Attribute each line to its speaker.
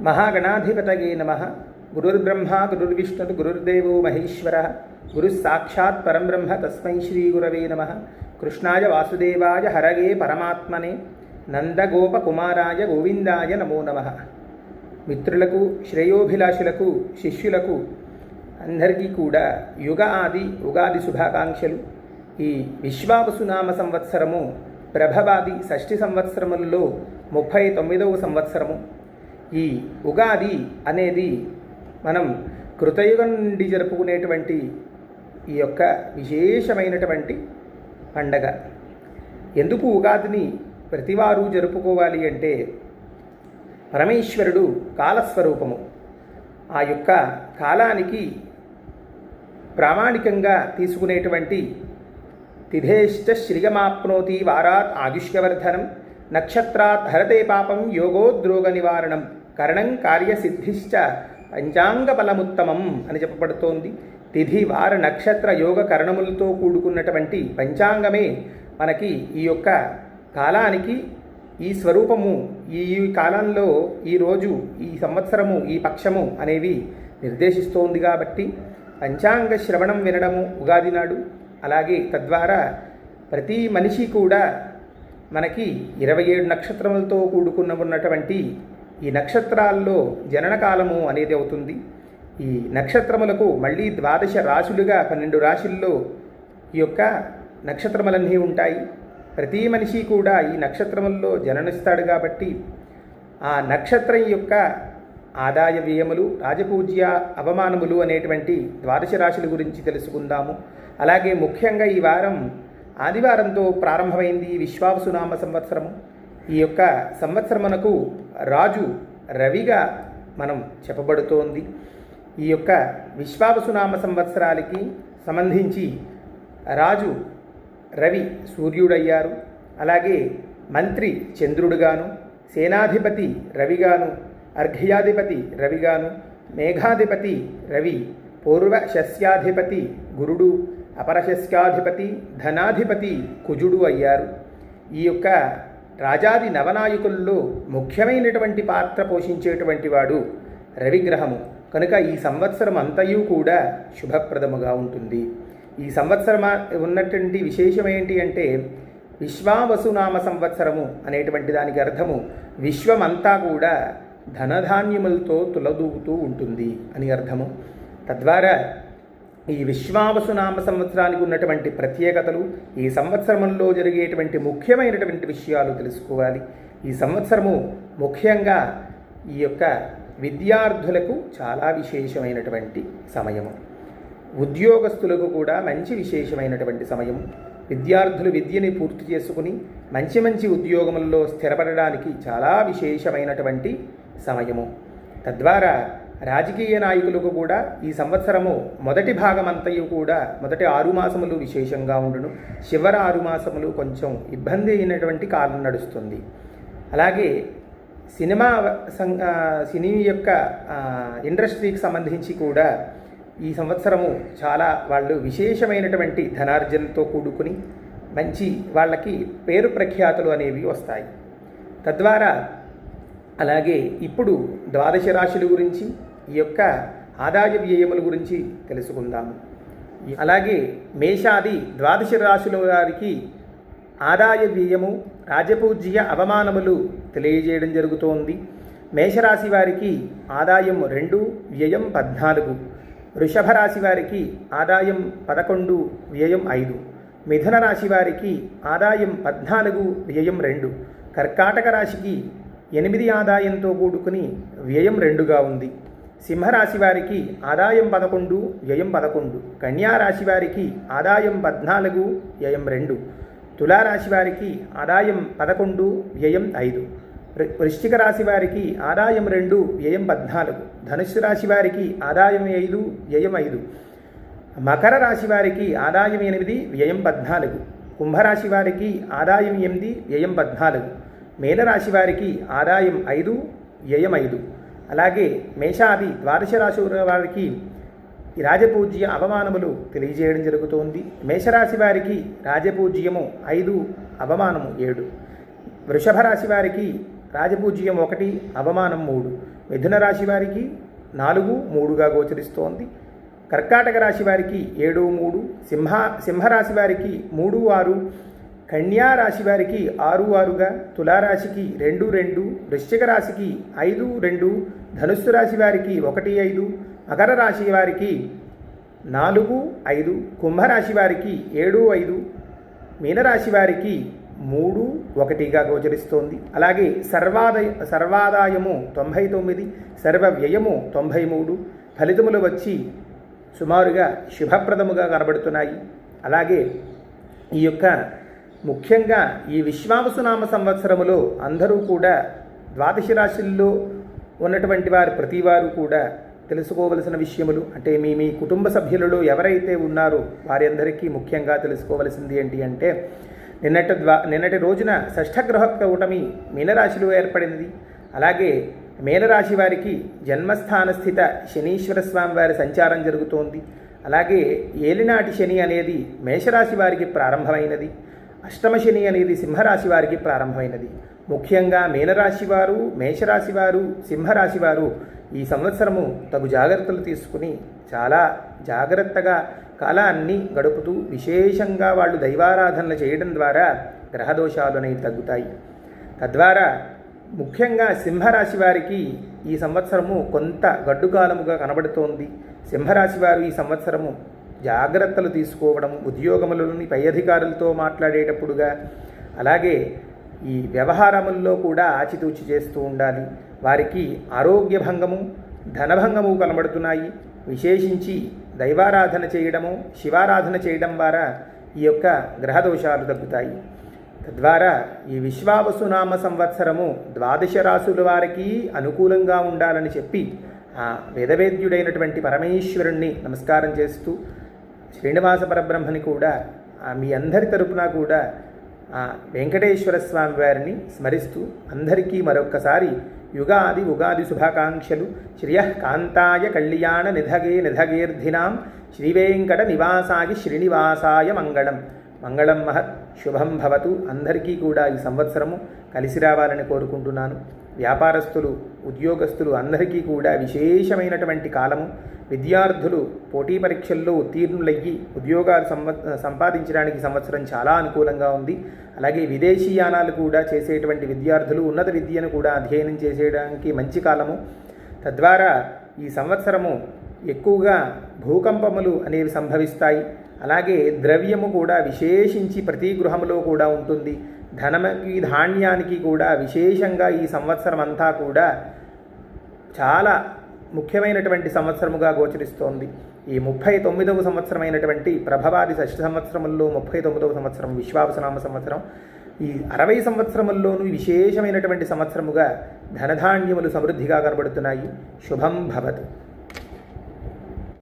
Speaker 1: మహాగణాధిపతయే నమ. గురుర్బ్రహ్మ గురుర్విష్ణు గురుర్దేవో మహేశ్వర. గురుస్సాక్షాత్ సాక్షాత్ పరంబ్రహ్మ తస్మై శ్రీగురవే నమ. కృష్ణాయ వాసుదేవాయ హరగే పరమాత్మనే. నందగోపకుమారాయ గోవిందాయ నమో నమ. మిత్రులకు శ్రేయోభిలాషులకు శిష్యులకు అందరికీ కూడా యుగ ఆది ఉగాది శుభాకాంక్షలు. ఈ విశ్వావసునామ సంవత్సరము ప్రభవాది షష్ఠి సంవత్సరములలో ముప్పై తొమ్మిదవ సంవత్సరము. ఈ ఉగాది అనేది మనం కృతయుగం నుండి జరుపుకునేటువంటి ఈ యొక్క విశేషమైనటువంటి పండగ. ఎందుకు ఉగాదిని ప్రతివారు జరుపుకోవాలి అంటే పరమేశ్వరుడు కాలస్వరూపము. ఆ యొక్క కాలానికి ప్రామాణికంగా తీసుకునేటువంటి తిథేష్ట శ్రియమాప్నోతి వారాత్ ఆయుష్యవర్ధనం నక్షత్రాత్ హరతే పాపం యోగోద్రోగ నివారణం. కరణం కార్యసిద్ధిశ్చ పంచాంగ ఫలముత్తమం అని చెప్పబడుతోంది. తిథి వార నక్షత్ర యోగ కరణములతో కూడుకున్నటువంటి పంచాంగమే మనకి ఈ యొక్క కాలానికి ఈ స్వరూపము ఈ కాలంలో ఈ రోజు ఈ సంవత్సరము ఈ పక్షము అనేవి నిర్దేశిస్తోంది కాబట్టి పంచాంగ శ్రవణం వినడము ఉగాది నాడు. అలాగే తద్వారా ప్రతి మనిషి కూడా మనకి ఇరవై ఏడు నక్షత్రములతో కూడుకున్న ఉన్నటువంటి ఈ నక్షత్రాల్లో జననకాలము అనేది అవుతుంది. ఈ నక్షత్రములకు మళ్ళీ ద్వాదశ రాశులుగా పన్నెండు రాశుల్లో ఈ యొక్క నక్షత్రములన్నీ ఉంటాయి. ప్రతి మనిషి కూడా ఈ నక్షత్రముల్లో జననిస్తాడు కాబట్టి ఆ నక్షత్రం యొక్క ఆదాయ వ్యయములు రాజపూజ్య అవమానములు అనేటువంటి ద్వాదశ రాశుల గురించి తెలుసుకుందాము. అలాగే ముఖ్యంగా ఈ వారం ఆదివారంతో ప్రారంభమైంది విశ్వావసునామ సంవత్సరము. ఈ యొక్క సంవత్సరమునకు రాజు రవిగా మనం చెప్పబడుతోంది. ఈ యొక్క విశ్వావసునామ సంవత్సరాలకి సంబంధించి రాజు రవి సూర్యుడయ్యారు. అలాగే మంత్రి చంద్రుడుగాను సేనాధిపతి రవిగాను అర్ఘ్యాధిపతి రవిగాను మేఘాధిపతి రవి పూర్వ శస్యాధిపతి గురుడు అపరశస్యాధిపతి ధనాధిపతి కుజుడు అయ్యారు. ఈ యొక్క రాజాది నవనాయకుల్లో ముఖ్యమైనటువంటి పాత్ర పోషించేటువంటి వాడు రవిగ్రహము. కనుక ఈ సంవత్సరం అంతయు కూడా శుభప్రదముగా ఉంటుంది. ఈ సంవత్సరం ఉన్నటువంటి విశేషం ఏంటి అంటే విశ్వావసునామ సంవత్సరము అనేటువంటి దానికి అర్థము. విశ్వమంతా కూడా ధనధాన్యములతో తులదూగుతూ ఉంటుంది అని అర్థము. తద్వారా ఈ విశ్వావసునామ సంవత్సరానికి ఉన్నటువంటి ప్రత్యేకతలు ఈ సంవత్సరంలో జరిగేటువంటి ముఖ్యమైనటువంటి విషయాలు తెలుసుకోవాలి. ఈ సంవత్సరము ముఖ్యంగా ఈ యొక్క విద్యార్థులకు చాలా విశేషమైనటువంటి సమయము. ఉద్యోగస్తులకు కూడా మంచి విశేషమైనటువంటి సమయం విద్యార్థులు విద్యని పూర్తి చేసుకుని మంచి మంచి ఉద్యోగముల్లో స్థిరపడడానికి చాలా విశేషమైనటువంటి సమయము. తద్వారా రాజకీయ నాయకులకు కూడా ఈ సంవత్సరము మొదటి భాగమంతయు కూడా మొదటి ఆరు మాసములు విశేషంగా ఉండును. చివరి ఆరు మాసములు కొంచెం ఇబ్బంది అయినటువంటి కాలం నడుస్తుంది. అలాగే సినిమా సం సినీ యొక్క ఇండస్ట్రీకి సంబంధించి కూడా ఈ సంవత్సరము చాలా వాళ్ళు విశేషమైనటువంటి ధనార్జనతో కూడుకుని మంచి వాళ్ళకి పేరు ప్రఖ్యాతులు అనేవి వస్తాయి. తద్వారా అలాగే ఇప్పుడు ద్వాదశ రాశుల గురించి ఈ యొక్క ఆదాయ వ్యయముల గురించి తెలుసుకుందాము అలాగే మేషాది ద్వాదశ రాశుల వారికి ఆదాయ వ్యయము రాజపూజ్య అవమానములు తెలియజేయడం జరుగుతోంది. మేషరాశి వారికి ఆదాయం రెండు వ్యయం పద్నాలుగు. వృషభ రాశి వారికి ఆదాయం పదకొండు వ్యయం ఐదు. మిథున రాశి వారికి ఆదాయం పద్నాలుగు వ్యయం రెండు. కర్కాటక రాశికి ఎనిమిది ఆదాయంతో కూడుకుని వ్యయం రెండుగా ఉంది. సింహరాశి వారికి ఆదాయం పదకొండు వ్యయం పదకొండు. కన్యారాశి వారికి ఆదాయం పద్నాలుగు వ్యయం రెండు. తులారాశి వారికి ఆదాయం పదకొండు వ్యయం ఐదు. వృశ్చిక రాశి వారికి ఆదాయం రెండు వ్యయం పద్నాలుగు. ధనుస్సు రాశి వారికి ఆదాయం ఐదు వ్యయం ఐదు. మకర రాశి వారికి ఆదాయం ఎనిమిది వ్యయం పద్నాలుగు. కుంభరాశి వారికి ఆదాయం ఎనిమిది వ్యయం పద్నాలుగు. మీనరాశి వారికి ఆదాయం ఐదు వ్యయం ఐదు. అలాగే మేషాది ద్వాదశ రాశి వారికి రాజపూజ్య అవమానములు తెలియజేయడం జరుగుతోంది. మేషరాశి వారికి రాజపూజ్యము ఐదు అవమానము ఏడు. వృషభ రాశి వారికి రాజపూజ్యం ఒకటి అవమానం మూడు. మిథున రాశి వారికి నాలుగు మూడుగా గోచరిస్తోంది. కర్కాటక రాశి వారికి ఏడు మూడు. సింహ సింహరాశి వారికి మూడు ఆరు. కన్యా రాశి వారికి ఆరు ఆరుగా తులారాశికి రెండు రెండు వృశ్చిక రాశికి ఐదు రెండు ధనుస్సు రాశి వారికి ఒకటి ఐదు మకర రాశి వారికి నాలుగు ఐదు కుంభరాశి వారికి ఏడు ఐదు మీనరాశి వారికి మూడు ఒకటిగా గోచరిస్తోంది. అలాగే సర్వాదయ సర్వాదాయము తొంభై తొమ్మిది సర్వ వ్యయము తొంభై మూడు ఫలితములు వచ్చి సుమారుగా శుభప్రదముగా కనబడుతున్నాయి. అలాగే ఈ యొక్క ముఖ్యంగా ఈ విశ్వావసునామ సంవత్సరములో అందరూ కూడా ద్వాదశి రాశుల్లో ఉన్నటువంటి వారు ప్రతివారు కూడా తెలుసుకోవలసిన విషయములు. అంటే మీ మీ కుటుంబ సభ్యులలో ఎవరైతే ఉన్నారో వారందరికీ ముఖ్యంగా తెలుసుకోవలసింది ఏంటి అంటే నిన్నటి ద్వా నిన్నటి రోజున షష్ఠగ్రహ కూటమి మీనరాశిలో ఏర్పడింది. అలాగే మీనరాశి వారికి జన్మస్థాన స్థిత శనీశ్వర స్వామి వారి సంచారం జరుగుతోంది. అలాగే ఏలినాటి శని అనేది మేషరాశి వారికి ప్రారంభమైనది. అష్టమ శని అనేది సింహరాశి వారికి ప్రారంభమైనది. ముఖ్యంగా మీనరాశి వారు మేషరాశి వారు సింహరాశి వారు ఈ సంవత్సరము తగు జాగ్రత్తలు తీసుకుని చాలా జాగ్రత్తగా కాలాన్ని గడుపుతూ విశేషంగా వాళ్ళు దైవారాధనలు చేయడం ద్వారా గ్రహదోషాలు అనేవి తగ్గుతాయి. తద్వారా ముఖ్యంగా సింహరాశి వారికి ఈ సంవత్సరము కొంత గడ్డుకాలముగా కనబడుతోంది. సింహరాశి వారు ఈ సంవత్సరము జాగ్రత్తలు తీసుకోవడం ఉద్యోగములలోని పై అధికారులతో మాట్లాడేటప్పుడుగా అలాగే ఈ వ్యవహారముల్లో కూడా ఆచితూచి చేస్తూ ఉండాలి. వారికి ఆరోగ్య భంగము ధనభంగము కనబడుతున్నాయి. విశేషించి దైవారాధన చేయడము శివారాధన చేయడం ద్వారా ఈ యొక్క గ్రహదోషాలు తగ్గుతాయి. తద్వారా ఈ విశ్వావసునామ సంవత్సరము ద్వాదశ రాసుల వారికి అనుకూలంగా ఉండాలని చెప్పి ఆ వేదవేద్యుడైనటువంటి పరమేశ్వరుణ్ణి నమస్కారం చేస్తూ శ్రీనివాస పరబ్రహ్మని కూడా మీ అందరి తరపున కూడా ఆ వెంకటేశ్వర స్వామి వారిని స్మరిస్తూ అందరికీ మరొక్కసారి యుగాది ఉగాది శుభాకాంక్షలు. శ్రియ కాంతాయ కళ్యాణ నిధగే నిధగేర్ధినాం. శ్రీవేంకట నివాసాయ శ్రీనివాసాయ మంగళం. మంగళం మహత్ శుభం భవతు. అందరికీ కూడా ఈ సంవత్సరము కలిసి రావాలని కోరుకుంటున్నాను. వ్యాపారస్తులు ఉద్యోగస్తులు అందరికీ కూడా విశేషమైనటువంటి కాలము. విద్యార్థులు పోటీ పరీక్షల్లో ఉత్తీర్ణులయ్యి ఉద్యోగాలు సంవ సంపాదించడానికి సంవత్సరం చాలా అనుకూలంగా ఉంది. అలాగే విదేశీయానాలు కూడా చేసేటువంటి విద్యార్థులు ఉన్నత విద్యను కూడా అధ్యయనం చేసేయడానికి మంచి కాలము. తద్వారా ఈ సంవత్సరము ఎక్కువగా భూకంపములు అనేవి సంభవిస్తాయి. అలాగే ద్రవ్యము కూడా విశేషించి ప్రతి గృహంలో కూడా ఉంటుంది. ధనమకి ధాన్యానికి కూడా విశేషంగా ఈ సంవత్సరం అంతా కూడా చాలా ముఖ్యమైనటువంటి సంవత్సరముగా గోచరిస్తోంది. ఈ ముప్పై తొమ్మిదవ సంవత్సరమైనటువంటి ప్రభవాది షష్ఠ సంవత్సరముల్లో ముప్పై తొమ్మిదవ సంవత్సరం విశ్వావసనామ సంవత్సరం. ఈ అరవై సంవత్సరముల్లోనూ విశేషమైనటువంటి సంవత్సరముగా ధనధాన్యములు సమృద్ధిగా కనబడుతున్నాయి. శుభం భవతు.